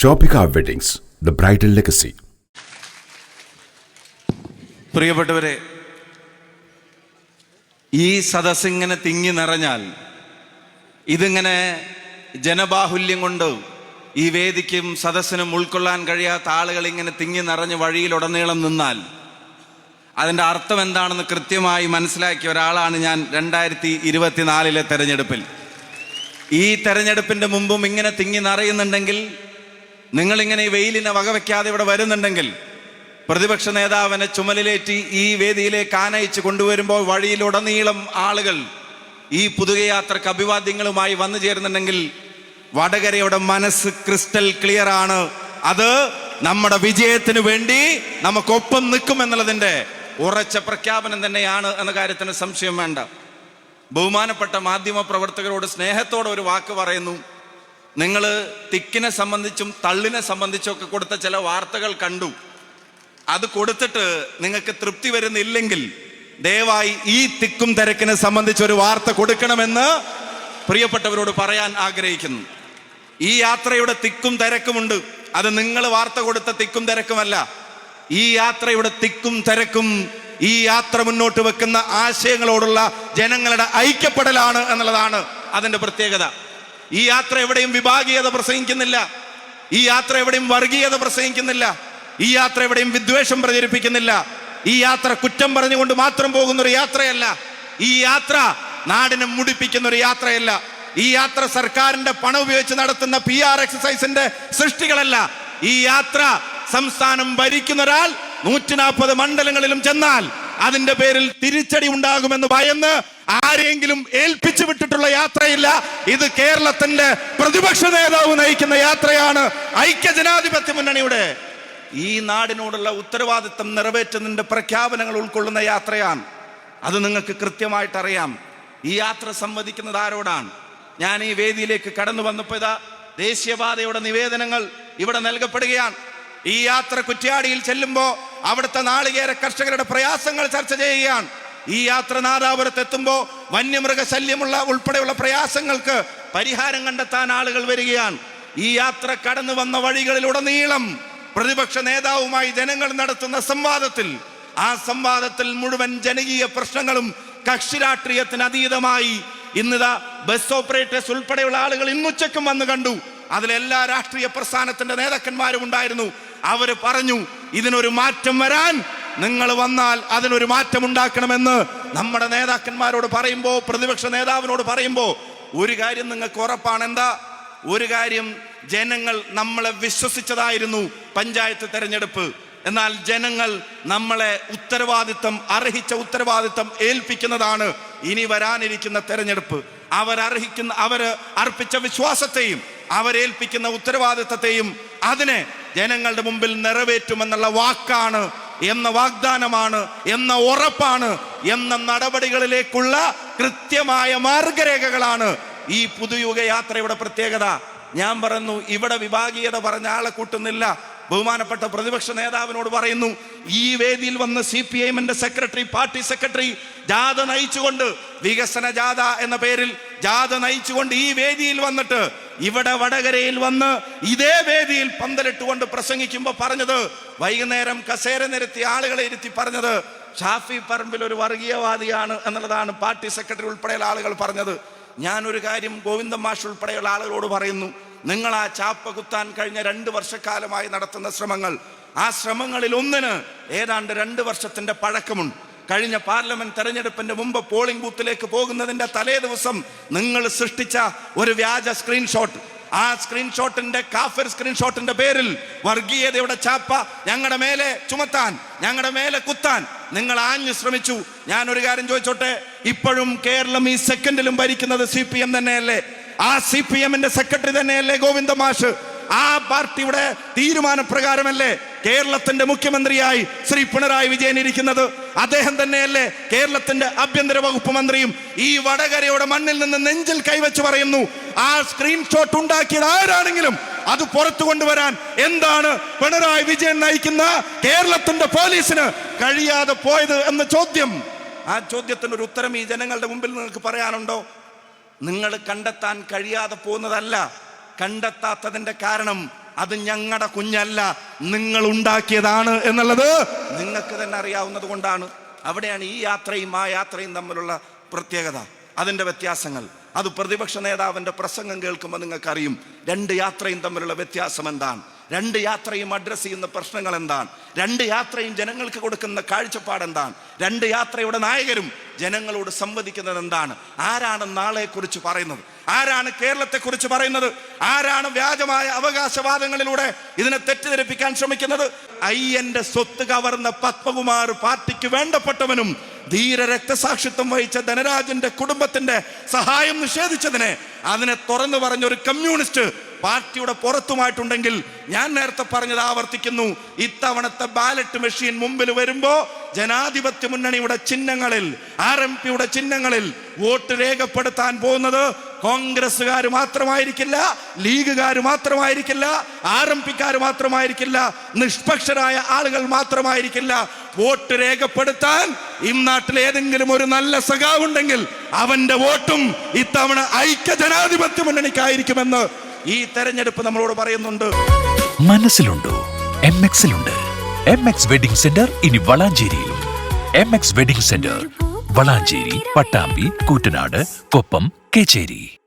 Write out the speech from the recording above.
Shoppika weddings the bridal legacy പ്രിയപ്പെട്ടവരെ ഈ സദസ്സിങ്ങനെ തിങ്ങി നിറഞ്ഞാൽ ഇതിങ്ങനെ ജനബാഹുല്യം കൊണ്ട് ഈ വേദിക്കും സദസ്സിനും ഉൾക്കൊള്ളാൻ കഴിയാത്ത ആളുകൾ ഇങ്ങനെ തിങ്ങി നിറഞ്ഞ് വഴിയിലുടനീളം നിന്നാൽ അതിന്റെ അർത്ഥം എന്താണെന്ന് കൃത്യമായി മനസ്സിലാക്കിയ ഒരാളാണ് ഞാൻ രണ്ടായിരത്തി ഇരുപത്തിനാലിലെ തെരഞ്ഞെടുപ്പിൽ. ഈ തെരഞ്ഞെടുപ്പിന്റെ മുമ്പും ഇങ്ങനെ തിങ്ങി നിറയുന്നുണ്ടെങ്കിൽ നിങ്ങളിങ്ങനെ ഈ വെയിലിനെ വകവെക്കാതെ ഇവിടെ വരുന്നുണ്ടെങ്കിൽ പ്രതിപക്ഷ നേതാവിനെ ചുമലിലേറ്റി ഈ വേദിയിലേക്ക് ആനയിച്ച് കൊണ്ടുവരുമ്പോൾ വഴിയിലുടനീളം ആളുകൾ ഈ പുതുകയാത്രക്ക് അഭിവാദ്യങ്ങളുമായി വന്നു ചേരുന്നുണ്ടെങ്കിൽ വടകരയുടെ മനസ്സ് ക്രിസ്റ്റൽ ക്ലിയർ ആണ്. അത് നമ്മുടെ വിജയത്തിന് വേണ്ടി നമുക്കൊപ്പം നിൽക്കുമെന്നുള്ളതിന്റെ ഉറച്ച പ്രഖ്യാപനം തന്നെയാണ് എന്ന കാര്യത്തിന് സംശയം വേണ്ട. ബഹുമാനപ്പെട്ട മാധ്യമ പ്രവർത്തകരോട് സ്നേഹത്തോടെ ഒരു വാക്ക് പറയുന്നു. നിങ്ങൾ തിക്കിനെ സംബന്ധിച്ചും തള്ളിനെ സംബന്ധിച്ചും ഒക്കെ കൊടുത്ത ചില വാർത്തകൾ കണ്ടു. അത് കൊടുത്തിട്ട് നിങ്ങൾക്ക് തൃപ്തി വരുന്നില്ലെങ്കിൽ ദയവായി ഈ തിക്കും തിരക്കിനെ സംബന്ധിച്ച് ഒരു വാർത്ത കൊടുക്കണമെന്ന് പ്രിയപ്പെട്ടവരോട് പറയാൻ ആഗ്രഹിക്കുന്നു. ഈ യാത്രയുടെ തിക്കും തിരക്കുമുണ്ട്. അത് നിങ്ങൾ വാർത്ത കൊടുത്ത തിക്കും തിരക്കുമല്ല. ഈ യാത്രയുടെ തിക്കും തിരക്കും ഈ യാത്ര മുന്നോട്ട് വെക്കുന്ന ആശയങ്ങളോടുള്ള ജനങ്ങളുടെ ഐക്യപ്പെടലാണ് എന്നുള്ളതാണ് അതിന്റെ പ്രത്യേകത. ഈ യാത്ര എവിടെയും വിഭാഗീയത പ്രസംഗിക്കുന്നില്ല. ഈ യാത്ര എവിടെയും വർഗീയത പ്രസംഗിക്കുന്നില്ല. ഈ യാത്ര എവിടെയും വിദ്വേഷം പ്രചരിപ്പിക്കുന്നില്ല. ഈ യാത്ര കുറ്റം പറഞ്ഞുകൊണ്ട് മാത്രം പോകുന്ന ഒരു യാത്രയല്ല. ഈ യാത്ര നാടിനെ മുടിപ്പിക്കുന്ന ഒരു യാത്രയല്ല. ഈ യാത്ര സർക്കാരിന്റെ പണം ഉപയോഗിച്ച് നടത്തുന്ന പി ആർ എക്സസൈസിന്റെ സൃഷ്ടികളല്ല. ഈ യാത്ര സംസ്ഥാനം ഭരിക്കുന്ന ഒരാൾ നൂറ്റി നാൽപ്പത് മണ്ഡലങ്ങളിലും ചെന്നാൽ അതിന്റെ പേരിൽ തിരിച്ചടി ഉണ്ടാകുമെന്ന് ഭയന്ന് ആരെങ്കിലും ഏൽപ്പിച്ചു വിട്ടിട്ടുള്ള യാത്രയില്ല. ഇത് കേരളത്തിന്റെ പ്രതിപക്ഷ നേതാവ് നയിക്കുന്ന യാത്രയാണ്. ഐക്യ ജനാധിപത്യ മുന്നണിയുടെ ഈ നാടിനോടുള്ള ഉത്തരവാദിത്തം നിറവേറ്റുന്നതിന്റെ പ്രഖ്യാപനങ്ങൾ ഉൾക്കൊള്ളുന്ന യാത്രയാണ്. അത് നിങ്ങൾക്ക് കൃത്യമായിട്ട് അറിയാം. ഈ യാത്ര സംവദിക്കുന്നത് ആരോടാണ്? ഞാൻ ഈ വേദിയിലേക്ക് കടന്നു വന്നപ്പോൾ ഇതാ ദേശീയപാതയുടെ നിവേദനങ്ങൾ ഇവിടെ നൽകപ്പെടുകയാണ്. ഈ യാത്ര കുറ്റ്യാടിയിൽ ചെല്ലുമ്പോൾ അവിടുത്തെ നാളികേര കർഷകരുടെ പ്രയാസങ്ങൾ ചർച്ച ചെയ്യുകയാണ്. ഈ യാത്ര നാദാപുരത്ത് എത്തുമ്പോൾ വന്യമൃഗ ശല്യമുള്ള ഉൾപ്പെടെയുള്ള പ്രയാസങ്ങൾക്ക് പരിഹാരം കണ്ടെത്താൻ ആളുകൾ വരികയാണ്. ഈ യാത്ര കടന്നു വന്ന വഴികളിലുടനീളം പ്രതിപക്ഷ നേതാവുമായി ജനങ്ങൾ നടത്തുന്ന സംവാദത്തിൽ ആ സംവാദത്തിൽ മുഴുവൻ ജനകീയ പ്രശ്നങ്ങളും കക്ഷി രാഷ്ട്രീയത്തിന് അതീതമായി ഇന്നിതാ ബസ് ഓപ്പറേറ്റേഴ്സ് ഉൾപ്പെടെയുള്ള ആളുകൾ ഇന്നുച്ചക്കും വന്ന് കണ്ടു. അതിലെല്ലാ രാഷ്ട്രീയ പ്രസ്ഥാനത്തിന്റെ നേതാക്കന്മാരും ഉണ്ടായിരുന്നു. അവർ പറഞ്ഞു ഇതിനൊരു മാറ്റം വരാൻ നിങ്ങൾ വന്നാൽ അതിനൊരു മാറ്റം ഉണ്ടാക്കണമെന്ന് നമ്മുടെ നേതാക്കന്മാരോട് പറയുമ്പോൾ പ്രതിപക്ഷ നേതാവിനോട് പറയുമ്പോൾ ഒരു കാര്യം നിങ്ങൾക്ക് ഉറപ്പാണ്. എന്താ? ഒരു കാര്യം ജനങ്ങൾ നമ്മളെ വിശ്വസിച്ചതായിരുന്നു പഞ്ചായത്ത് തെരഞ്ഞെടുപ്പ്. എന്നാൽ ജനങ്ങൾ നമ്മളെ ഉത്തരവാദിത്തം അർഹിച്ച ഉത്തരവാദിത്തം ഏൽപ്പിക്കുന്നതാണ് ഇനി വരാനിരിക്കുന്ന തെരഞ്ഞെടുപ്പ്. അവരർഹിക്കുന്ന അവർ അർപ്പിച്ച വിശ്വാസത്തെയും അവരേൽപ്പിക്കുന്ന ഉത്തരവാദിത്തത്തെയും അതിനെ ജനങ്ങളുടെ മുമ്പിൽ നിറവേറ്റുമെന്നുള്ള വാക്കാണ് എന്ന വാഗ്ദാനമാണ് എന്ന ഉറപ്പാണ് എന്ന നടപടികളിലേക്കുള്ള കൃത്യമായ മാർഗരേഖകളാണ് ഈ പുതുയുഗ യാത്രയുടെ പ്രത്യേകത. ഞാൻ പറയുന്നു ഇവിടെ വിഭാഗീയത പറഞ്ഞ ആളെ കൂട്ടുന്നില്ല. ബഹുമാനപ്പെട്ട പ്രതിപക്ഷ നേതാവിനോട് പറയുന്നു ഈ വേദിയിൽ വന്ന സി പി എമ്മിന്റെ സെക്രട്ടറി പാർട്ടി സെക്രട്ടറി ജാഥ നയിച്ചുകൊണ്ട് വികസന ജാഥ എന്ന പേരിൽ ജാഥ നയിച്ചുകൊണ്ട് ഈ വേദിയിൽ വന്നിട്ട് ഇവിടെ വടകരയിൽ വന്ന് ഇതേ വേദിയിൽ പന്തലിട്ടുകൊണ്ട് പ്രസംഗിക്കുമ്പോൾ പറഞ്ഞത് വൈകുന്നേരം കസേര നിരത്തി ആളുകളെ ഇരുത്തി പറഞ്ഞത് ഷാഫി പറമ്പിൽ ഒരു വർഗീയവാദിയാണ് എന്നുള്ളതാണ് പാർട്ടി സെക്രട്ടറി ഉൾപ്പെടെയുള്ള ആളുകൾ പറഞ്ഞത്. ഞാനൊരു കാര്യം ഗോവിന്ദ മാഷ് ഉൾപ്പെടെയുള്ള ആളുകളോട് പറയുന്നു നിങ്ങൾ ആ ചാപ്പ കുത്താൻ കഴിഞ്ഞ രണ്ട് വർഷക്കാലമായി നടത്തുന്ന ശ്രമങ്ങൾ ആ ശ്രമങ്ങളിൽ ഒന്നിന് ഏതാണ്ട് രണ്ട് വർഷത്തിന്റെ പഴക്കമുണ്ട്. കഴിഞ്ഞ പാർലമെന്റ് തെരഞ്ഞെടുപ്പിന്റെ മുമ്പ് പോളിംഗ് ബൂത്തിലേക്ക് പോകുന്നതിന്റെ തലേ ദിവസം നിങ്ങൾ സൃഷ്ടിച്ച ഒരു വ്യാജ സ്ക്രീൻഷോട്ട്. ആ സ്ക്രീൻഷോട്ടിന്റെ കാഫർ സ്ക്രീൻഷോട്ടിന്റെ പേരിൽ വർഗീയതയുടെ ചാപ്പ ഞങ്ങളുടെ മേലെ ചുമത്താൻ ഞങ്ങളുടെ മേലെ കുത്താൻ നിങ്ങൾ ആഞ്ഞു ശ്രമിച്ചു. ഞാൻ ഒരു കാര്യം ചോദിച്ചോട്ടെ? ഇപ്പോഴും കേരളം ഈ സെക്കൻഡിലും ഭരിക്കുന്നത് സി പി എം തന്നെയല്ലേ? ആ സി പി എമ്മിന്റെ സെക്രട്ടറി തന്നെയല്ലേ ഗോവിന്ദ മാഷ്? ആ പാർട്ടിയുടെ തീരുമാനപ്രകാരമല്ലേ കേരളത്തിന്റെ മുഖ്യമന്ത്രിയായി ശ്രീ പിണറായി വിജയൻ ഇരിക്കുന്നത് അദ്ദേഹം തന്നെയല്ലേ? കേരളത്തിന്റെ ആഭ്യന്തര വകുപ്പ് മന്ത്രിയും ഈ വടകരയുടെ മണ്ണിൽ നിന്ന് നെഞ്ചിൽ കൈവച്ച് പറയുന്നു ആ സ്ക്രീൻഷോട്ട് ഉണ്ടാക്കിയത് ആരാണെങ്കിലും അത് പുറത്തു കൊണ്ടുവരാൻ എന്താണ് പിണറായി വിജയൻ നയിക്കുന്ന കേരളത്തിന്റെ പോലീസിന് കഴിയാതെ പോയത് എന്ന ചോദ്യം. ആ ചോദ്യത്തിന് ഒരു ഉത്തരം ഈ ജനങ്ങളുടെ മുമ്പിൽ നിങ്ങൾക്ക് പറയാനുണ്ടോ? നിങ്ങൾ കണ്ടെത്താൻ കഴിയാതെ പോകുന്നതല്ല കണ്ടെത്താത്തതിന്റെ കാരണം അത് ഞങ്ങളുടെ കുഞ്ഞല്ല നിങ്ങൾ ഉണ്ടാക്കിയതാണ് എന്നുള്ളത് നിങ്ങൾക്ക് തന്നെ അറിയാവുന്നത് കൊണ്ടാണ്. അവിടെയാണ് ഈ യാത്രയും ആ യാത്രയും തമ്മിലുള്ള പ്രത്യേകത. അതിന്റെ വ്യത്യാസങ്ങൾ. അത് പ്രതിപക്ഷ നേതാവിന്റെ പ്രസംഗം കേൾക്കുമ്പോൾ നിങ്ങൾക്കറിയും. രണ്ട് യാത്രയും തമ്മിലുള്ള വ്യത്യാസം എന്താണ് രണ്ട് യാത്രയും അഡ്രസ്സ് ചെയ്യുന്ന പ്രശ്നങ്ങൾ എന്താണ്? രണ്ട് യാത്രയും ജനങ്ങൾക്ക് കൊടുക്കുന്ന കാഴ്ചപ്പാട് എന്താണ്? രണ്ട് യാത്രയുടെ നായകരും ജനങ്ങളോട് സംവദിക്കുന്നത് എന്താണ്? ആരാണ് നാളെക്കുറിച്ച് പറയുന്നത്? ആരാണ് കേരളത്തെക്കുറിച്ച് പറയുന്നത്? ആരാണ് വ്യാജമായ അവകാശവാദങ്ങളിലൂടെ ഇതിനെ തെറ്റിദ്ധരിപ്പിക്കാൻ ശ്രമിക്കുന്നത്? അയ്യന്റെ സ്വത്ത് കവർന്ന പത്മകുമാർ പാർട്ടിക്ക് വേണ്ടപ്പെട്ടവനും ധീര രക്തസാക്ഷിത്വം വഹിച്ച ധനരാജന്റെ കുടുംബത്തിന്റെ സഹായം നിഷേധിച്ചതിനെ അതിനെ തുറന്നു പറഞ്ഞ ഒരു കമ്മ്യൂണിസ്റ്റ് പാർട്ടിയുടെ പുറത്തുമായിട്ടുണ്ടെങ്കിൽ ഞാൻ നേരത്തെ പറഞ്ഞത് ആവർത്തിക്കുന്നു. ഇത്തവണത്തെ ബാലറ്റ് മെഷീൻ മുമ്പിൽ വരുമ്പോ ജനാധിപത്യ മുന്നണിയുടെ ചിഹ്നങ്ങളിൽ ആർ എം പിയുടെ ചിഹ്നങ്ങളിൽ വോട്ട് രേഖപ്പെടുത്താൻ പോകുന്നത് കോൺഗ്രസ്സുകാർ മാത്രമായിരിക്കില്ല ലീഗുകാർ മാത്രമായിരിക്കില്ല ആർ എം പിക്കാർ മാത്രമായിരിക്കില്ല നിഷ്പക്ഷരായ ആളുകൾ മാത്രമായിരിക്കില്ല. വോട്ട് രേഖപ്പെടുത്താൻ ഈ നാട്ടിൽ ഏതെങ്കിലും ഒരു നല്ല സഖാവുണ്ടെങ്കിൽ അവന്റെ വോട്ടും ഇത്തവണ ഐക്യ ജനാധിപത്യ മുന്നണിക്കായിരിക്കുമെന്ന് ഈ തെരഞ്ഞെടുപ്പ് നമ്മളോട് പറയുന്നുണ്ട്. മനസ്സിലുണ്ടോ? എം എക്സിലുണ്ട് എം എക്സ് വെഡിംഗ് സെന്റർ ഇനി വളാഞ്ചേരിയിൽ. M X wedding centre Valanchery Pattambi Koottanad Koppam Kecheri.